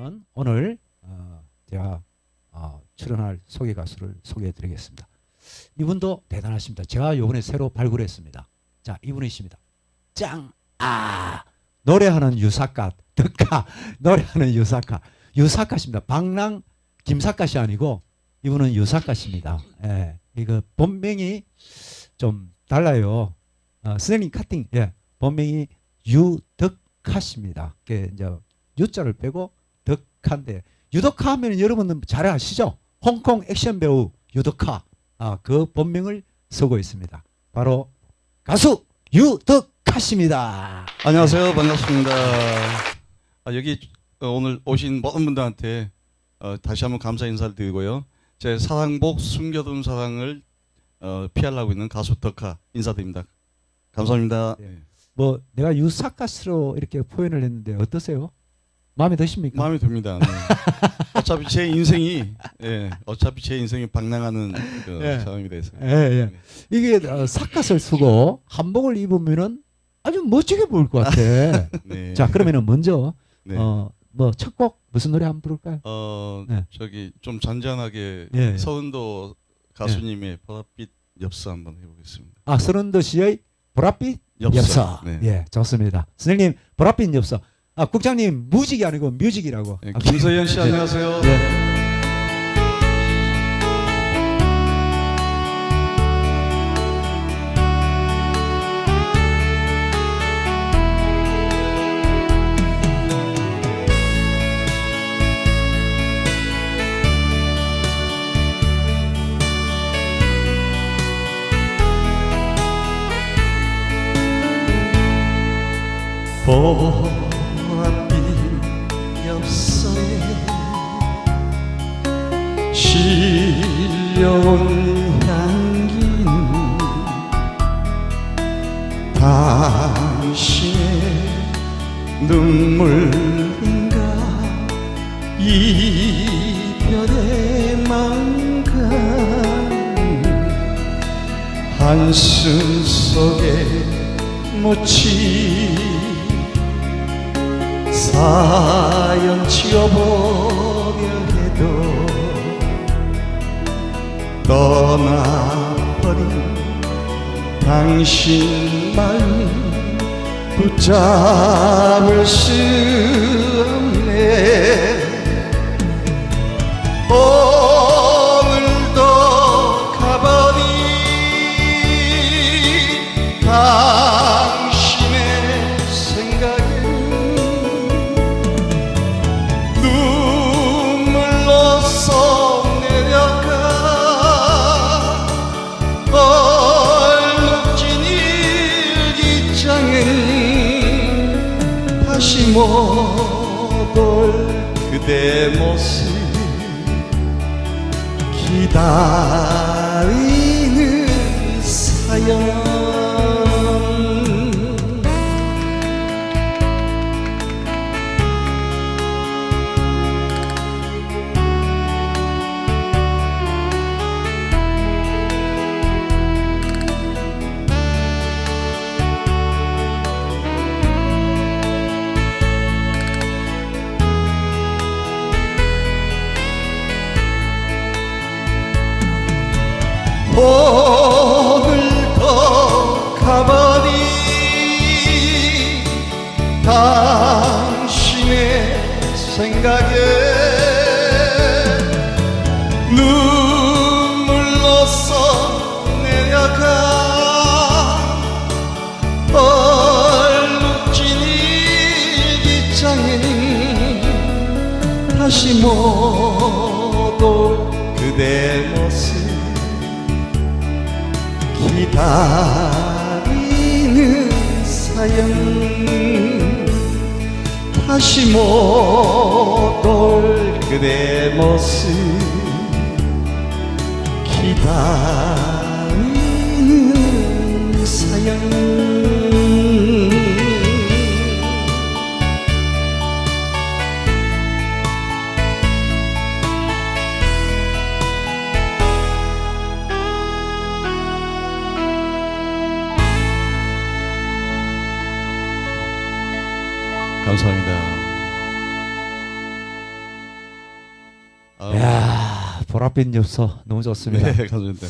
저는 오늘 어, 제가 어, 출연할 소개 가수를 소개해드리겠습니다. 이분도 대단하십니다. 제가 요번에 새로 발굴했습니다. 자, 이분이십니다. 짱! 아! 노래하는 유사카, 덕카, 노래하는 유사카. 유사카십니다. 방랑 김사카시 아니고 이분은 유사카십니다. 예. 이거 그 본명이 좀 달라요. 어, 선생님 카팅, 예. 본명이 유덕카십니다. 이제 유자를 빼고 덕카인데 유덕카 하면 여러분들 잘 아시죠? 홍콩 액션 배우 유덕카. 아, 그 본명을 쓰고 있습니다. 바로 가수 유덕카십니다. 안녕하세요. 반갑습니다. 아, 여기 어, 오늘 오신 모든 분들한테 어, 다시 한번 감사 인사를 드리고요. 제 사랑복 숨겨둔 사랑을 어, 피하려고 있는 가수 덕하 인사드립니다. 감사합니다. 예. 뭐 내가 유사카스로 이렇게 표현을 했는데 어떠세요? 마음에 드십니까? 마음에 듭니다. 네. 어차피 제 인생이 예, 어차피 제 인생이 방랑하는 그 예. 사람이 돼서. 예, 예. 이게 어, 사카스를 쓰고 한복을 입으면은 아주 멋지게 보일 것 같아. 네. 자, 그러면은 먼저 네. 어, 뭐 첫 곡 무슨 노래 한번 부를까요? 어 네. 저기 좀 잔잔하게 예, 예. 서은도 가수님의 보랏빛 엽서 한번 해보겠습니다. 아, 서른도 씨의 보랏빛 엽서. 엽서. 네. 예, 좋습니다. 선생님, 보랏빛 엽서. 아, 국장님, 무직이 아니고 뮤직이라고. 네, 아, 김서현 씨 네. 안녕하세요. 네. 보랏빛 엽서에 실려온 향기는 당신의 눈물인가? 이별의 망각 한숨 속에 묻힌 사연 지워보려 해도 떠나버린 당신 마음 붙잡을 수 없네 못올 그대 모습 기다리는 사연 당신의 생각에 눈물로써 내려가 얼룩진 일기장에 다시 못올 그대 모습 기다리는 사연 다시 못 올 그대 모습 기다 감사합니다. 아, 야 보랏빛 엽서 너무 좋습니다. 네, 감사합니다.